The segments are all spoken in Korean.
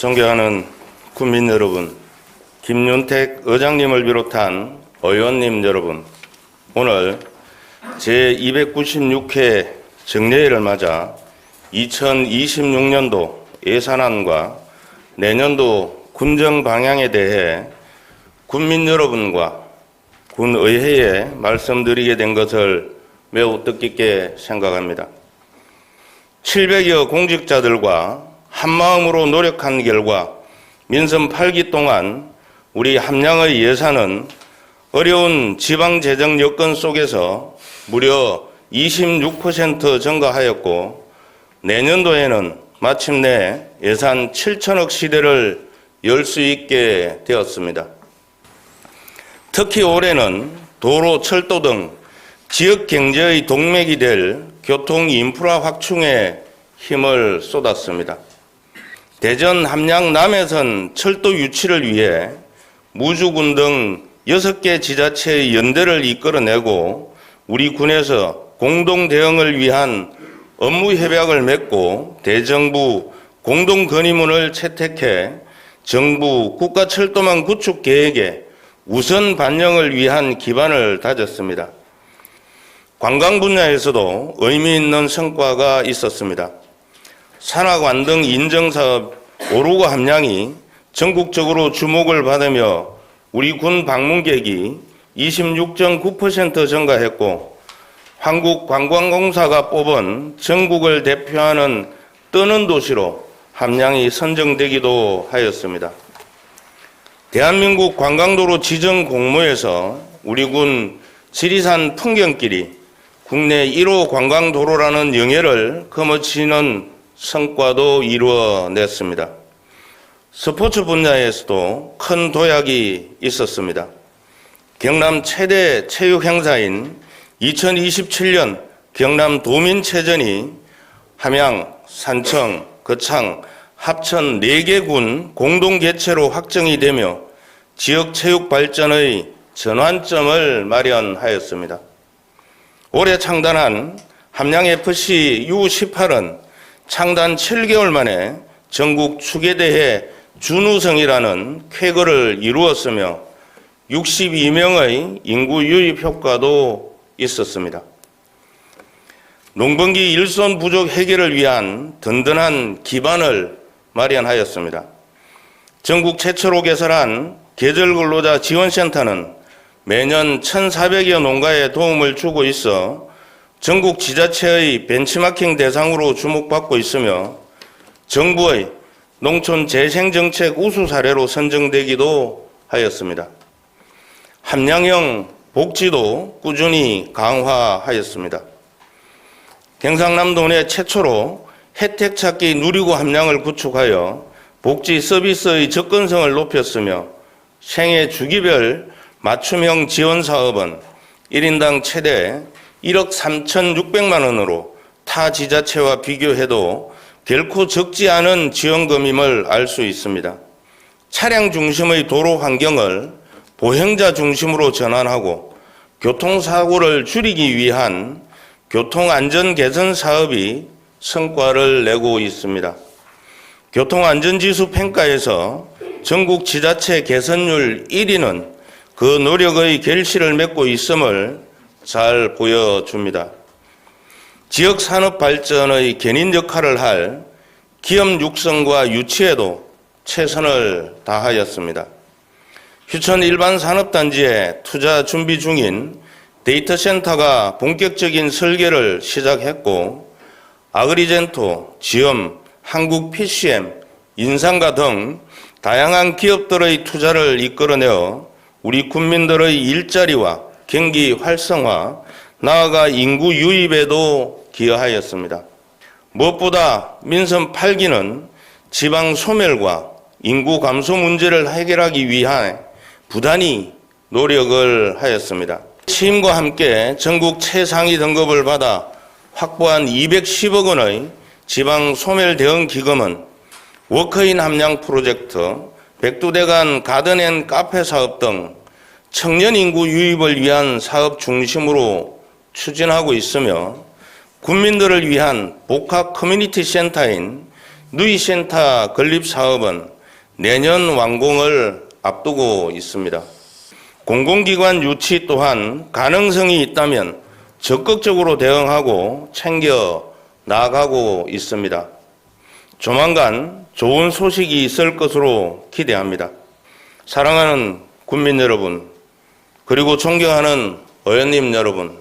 존경하는 국민 여러분, 김윤택 의장님을 비롯한 의원님 여러분, 오늘 제296회 정례회를 맞아 2026년도 예산안과 내년도 군정 방향에 대해 국민 여러분과 군의회에 말씀드리게 된 것을 매우 뜻깊게 생각합니다. 700여 공직자들과 한마음으로 노력한 결과 민선 8기 동안 우리 함양의 예산은 어려운 지방 재정 여건 속에서 무려 26% 증가하였고 내년도에는 마침내 예산 7천억 시대를 열 수 있게 되었습니다. 특히 올해는 도로, 철도 등 지역 경제의 동맥이 될 교통 인프라 확충에 힘을 쏟았습니다. 대전 함양 남해선 철도 유치를 위해 무주군 등 6개 지자체의 연대를 이끌어내고 우리 군에서 공동 대응을 위한 업무 협약을 맺고 대정부 공동 건의문을 채택해 정부 국가 철도망 구축 계획에 우선 반영을 위한 기반을 다졌습니다. 관광 분야에서도 의미 있는 성과가 있었습니다. 산악관 등 인정사업 오르고 함량이 전국적으로 주목을 받으며 우리 군 방문객이 26.9% 증가했고 한국관광공사가 뽑은 전국을 대표하는 뜨는 도시로 함량이 선정되기도 하였습니다. 대한민국 관광도로 지정 공모에서 우리 군 지리산 풍경길이 국내 1호 관광도로라는 영예를 거머쥐는 성과도 이루어냈습니다. 스포츠 분야에서도 큰 도약이 있었습니다. 경남 최대 체육 행사인 2027년 경남 도민체전이 함양, 산청, 거창, 합천 4개 군 공동 개최로 확정이 되며 지역 체육 발전의 전환점을 마련하였습니다. 올해 창단한 함양FC U18은 창단 7개월 만에 전국 추계대회 준우승이라는 쾌거를 이루었으며 62명의 인구 유입 효과도 있었습니다. 농번기 일손 부족 해결을 위한 든든한 기반을 마련하였습니다. 전국 최초로 개설한 계절 근로자 지원센터는 매년 1,400여 농가에 도움을 주고 있어 전국 지자체의 벤치마킹 대상으로 주목받고 있으며 정부의 농촌 재생정책 우수 사례로 선정되기도 하였습니다. 함량형 복지도 꾸준히 강화하였습니다. 경상남도 내 최초로 혜택 찾기 누리고 함량을 구축하여 복지 서비스의 접근성을 높였으며 생애 주기별 맞춤형 지원 사업은 1인당 최대 1억 3,600만 원으로 타 지자체와 비교해도 결코 적지 않은 지원금임을 알 수 있습니다. 차량 중심의 도로 환경을 보행자 중심으로 전환하고 교통사고를 줄이기 위한 교통안전 개선 사업이 성과를 내고 있습니다. 교통안전지수 평가에서 전국 지자체 개선율 1위는 그 노력의 결실을 맺고 있음을 잘 보여줍니다. 지역 산업 발전의 견인 역할을 할 기업 육성과 유치에도 최선을 다하였습니다. 휴천 일반 산업단지에 투자 준비 중인 데이터 센터가 본격적인 설계를 시작했고 아그리젠토, 지엄, 한국 PCM, 인상가 등 다양한 기업들의 투자를 이끌어내어 우리 국민들의 일자리와 경기 활성화, 나아가 인구 유입에도 기여하였습니다. 무엇보다 민선 8기는 지방 소멸과 인구 감소 문제를 해결하기 위해 부단히 노력을 하였습니다. 취임과 함께 전국 최상위 등급을 받아 확보한 210억 원의 지방 소멸 대응 기금은 워커인 함량 프로젝트, 백두대간 가든앤 카페 사업 등 청년 인구 유입을 위한 사업 중심으로 추진하고 있으며 국민들을 위한 복합 커뮤니티 센터인 누이센터 건립 사업은 내년 완공을 앞두고 있습니다. 공공기관 유치 또한 가능성이 있다면 적극적으로 대응하고 챙겨 나아가고 있습니다. 조만간 좋은 소식이 있을 것으로 기대합니다. 사랑하는 국민 여러분, 그리고 존경하는 의원님 여러분,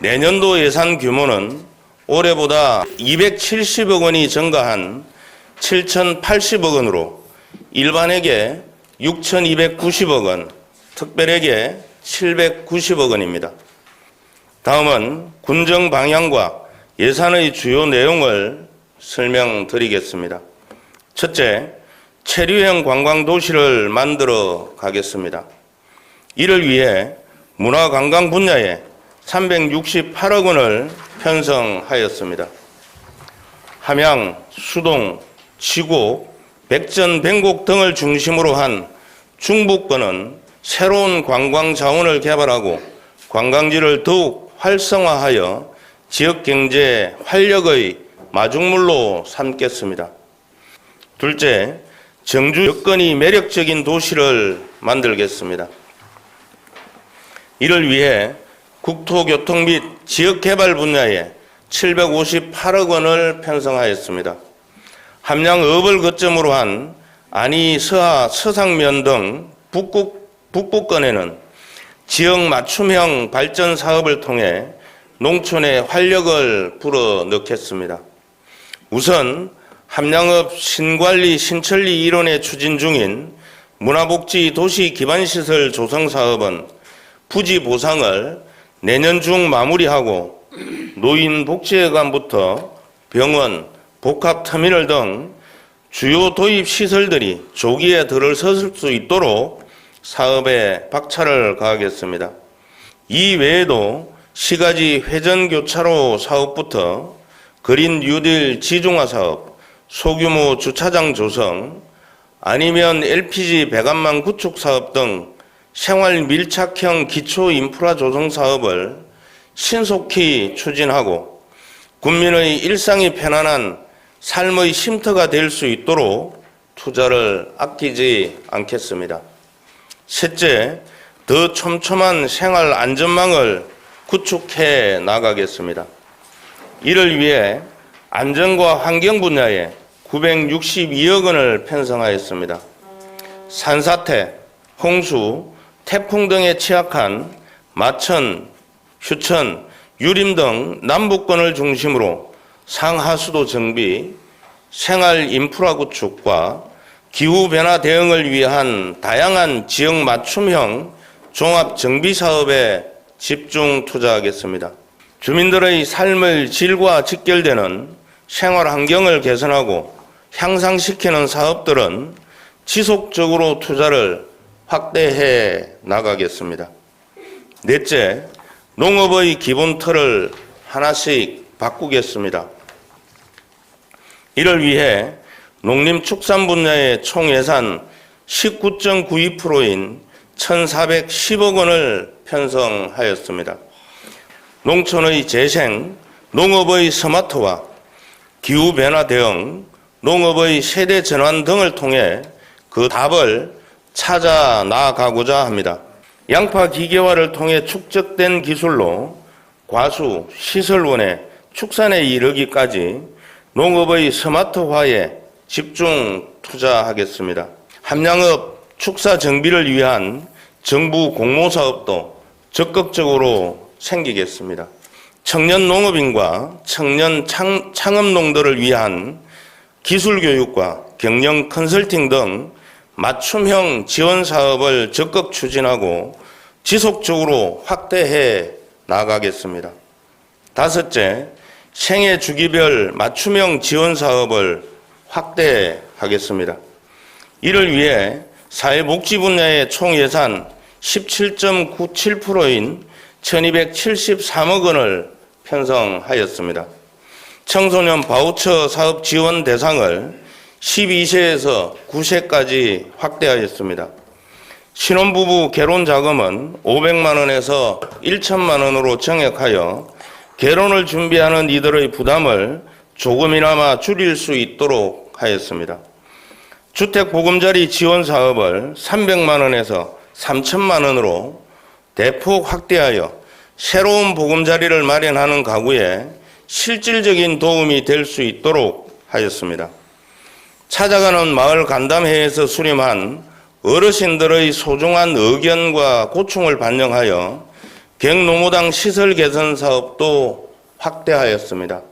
내년도 예산 규모는 올해보다 270억 원이 증가한 7,080억 원으로 일반에게 6,290억 원, 특별에게 790억 원입니다. 다음은 군정 방향과 예산의 주요 내용을 설명드리겠습니다. 첫째, 체류형 관광 도시를 만들어 가겠습니다. 이를 위해 문화관광 분야에 368억 원을 편성하였습니다. 함양, 수동, 지곡, 백전, 백곡 등을 중심으로 한 중부권은 새로운 관광 자원을 개발하고 관광지를 더욱 활성화하여 지역 경제 활력의 마중물로 삼겠습니다. 둘째, 정주 여건이 매력적인 도시를 만들겠습니다. 이를 위해 국토교통 및 지역개발 분야에 758억 원을 편성하였습니다. 함양읍을 거점으로 한 안희, 서하, 서상면 등 북극, 북부권에는 지역 맞춤형 발전 사업을 통해 농촌에 활력을 불어 넣겠습니다. 우선 함양읍 신관리 신천리 일원에 추진 중인 문화복지 도시 기반시설 조성 사업은 부지 보상을 내년 중 마무리하고 노인복지회관부터 병원, 복합터미널 등 주요 도입 시설들이 조기에 들어설 수 있도록 사업에 박차를 가하겠습니다. 이 외에도 시가지 회전교차로 사업부터 그린 뉴딜 지중화 사업, 소규모 주차장 조성, 아니면 LPG 배관망 구축 사업 등 생활 밀착형 기초 인프라 조성 사업을 신속히 추진하고 국민의 일상이 편안한 삶의 쉼터가 될 수 있도록 투자를 아끼지 않겠습니다. 셋째, 더 촘촘한 생활 안전망을 구축해 나가겠습니다. 이를 위해 안전과 환경 분야에 962억 원을 편성하였습니다. 산사태, 홍수, 태풍 등에 취약한 마천, 휴천, 유림 등 남북권을 중심으로 상하수도 정비, 생활 인프라 구축과 기후 변화 대응을 위한 다양한 지역 맞춤형 종합 정비 사업에 집중 투자하겠습니다. 주민들의 삶의 질과 직결되는 생활 환경을 개선하고 향상시키는 사업들은 지속적으로 투자를 확대해 나가겠습니다. 넷째, 농업의 기본 틀을 하나씩 바꾸겠습니다. 이를 위해 농림축산 분야의 총 예산 19.92%인 1,410억 원을 편성하였습니다. 농촌의 재생, 농업의 스마트화, 기후변화 대응, 농업의 세대 전환 등을 통해 그 답을 찾아 나아가고자 합니다. 양파 기계화를 통해 축적된 기술로 과수, 시설원의 축산에 이르기까지 농업의 스마트화에 집중 투자하겠습니다. 함양업 축사 정비를 위한 정부 공모 사업도 적극적으로 생기겠습니다. 청년 농업인과 청년 창, 창업농들을 위한 기술 교육과 경영 컨설팅 등 맞춤형 지원 사업을 적극 추진하고 지속적으로 확대해 나가겠습니다. 다섯째, 생애 주기별 맞춤형 지원 사업을 확대하겠습니다. 이를 위해 사회복지 분야의 총 예산 17.97%인 1273억 원을 편성하였습니다. 청소년 바우처 사업 지원 대상을 12세에서 9세까지 확대하였습니다. 신혼부부 결혼 자금은 500만 원에서 1천만 원으로 정액하여 결혼을 준비하는 이들의 부담을 조금이나마 줄일 수 있도록 하였습니다. 주택 보금자리 지원 사업을 300만 원에서 3천만 원으로 대폭 확대하여 새로운 보금자리를 마련하는 가구에 실질적인 도움이 될 수 있도록 하였습니다. 찾아가는 마을 간담회에서 수렴한 어르신들의 소중한 의견과 고충을 반영하여 경노무당 시설 개선 사업도 확대하였습니다.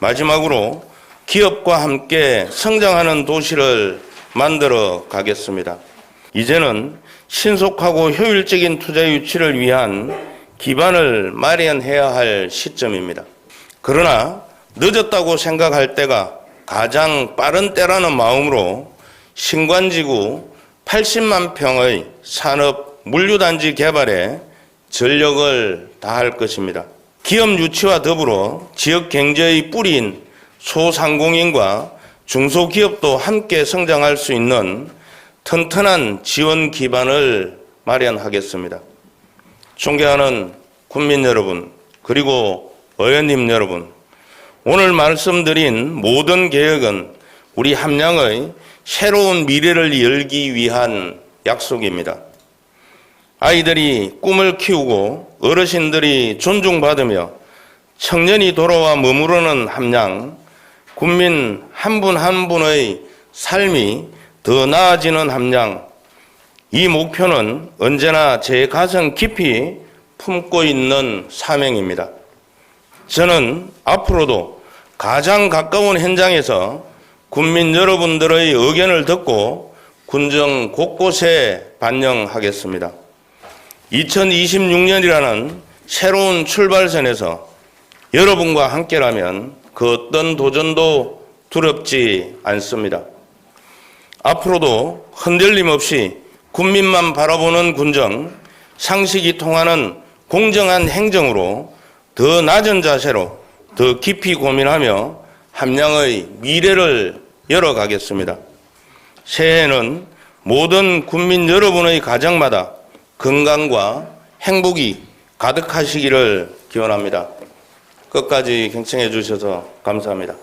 마지막으로 기업과 함께 성장하는 도시를 만들어 가겠습니다. 이제는 신속하고 효율적인 투자 유치를 위한 기반을 마련해야 할 시점입니다. 그러나 늦었다고 생각할 때가 가장 빠른 때라는 마음으로 신관지구 80만 평의 산업 물류단지 개발에 전력을 다할 것입니다. 기업 유치와 더불어 지역 경제의 뿌리인 소상공인과 중소기업도 함께 성장할 수 있는 튼튼한 지원 기반을 마련하겠습니다. 존경하는 국민 여러분, 그리고 의원님 여러분, 오늘 말씀드린 모든 개혁은 우리 함량의 새로운 미래를 열기 위한 약속입니다. 아이들이 꿈을 키우고 어르신들이 존중받으며 청년이 돌아와 머무르는 함량, 국민 한분한 분의 삶이 더 나아지는 함량, 이 목표는 언제나 제 가슴 깊이 품고 있는 사명입니다. 저는 앞으로도 가장 가까운 현장에서 국민 여러분들의 의견을 듣고 군정 곳곳에 반영하겠습니다. 2026년이라는 새로운 출발선에서 여러분과 함께라면 그 어떤 도전도 두렵지 않습니다. 앞으로도 흔들림 없이 국민만 바라보는 군정, 상식이 통하는 공정한 행정으로 더 낮은 자세로 더 깊이 고민하며 함량의 미래를 열어가겠습니다. 새해에는 모든 국민 여러분의 가정마다 건강과 행복이 가득하시기를 기원합니다. 끝까지 경청해 주셔서 감사합니다.